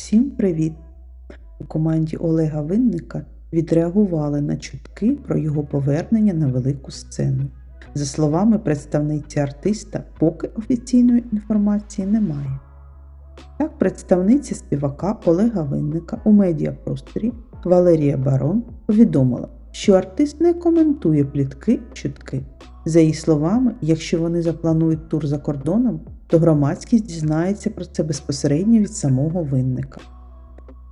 Всім привіт! У команді Олега Винника відреагували на чутки про його повернення на велику сцену. За словами представниці артиста, поки офіційної інформації немає. Так, представниця співака Олега Винника у медіапросторі Валерія Барон повідомила, що артист не коментує плітки чутки. За її словами, якщо вони запланують тур за кордоном, то громадськість дізнається про це безпосередньо від самого винника.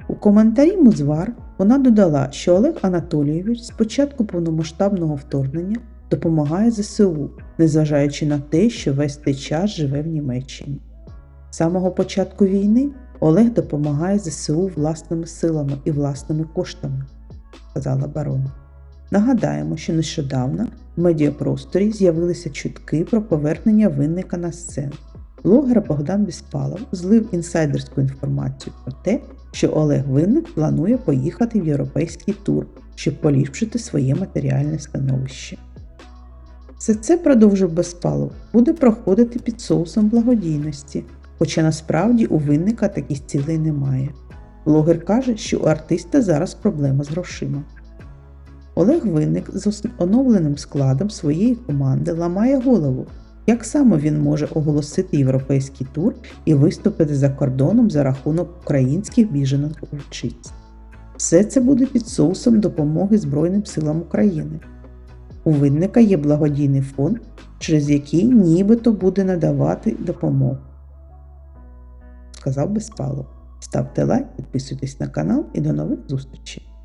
У коментарі Музвар вона додала, що Олег Анатолійович з початку повномасштабного вторгнення допомагає ЗСУ, незважаючи на те, що весь цей час живе в Німеччині. З самого початку війни Олег допомагає ЗСУ власними силами і власними коштами, сказала барон. Нагадаємо, що нещодавно в медіапросторі з'явилися чутки про повернення винника на сцену. Блогер Богдан Біспалов злив інсайдерську інформацію про те, що Олег Винник планує поїхати в європейський тур, щоб поліпшити своє матеріальне становище. Все це продовжив Безпалов, буде проходити під соусом благодійності, хоча насправді у винника таких цілей немає. Блогер каже, що у артиста зараз проблема з грошима. Олег Винник з оновленим складом своєї команди ламає голову, як саме він може оголосити європейський тур і виступити за кордоном за рахунок українських біженок вчиць. Все це буде під соусом допомоги Збройним силам України. У винника є благодійний фонд, через який нібито буде надавати допомогу. Сказав Безпалов. Ставте лайк, підписуйтесь на канал і до нових зустрічей!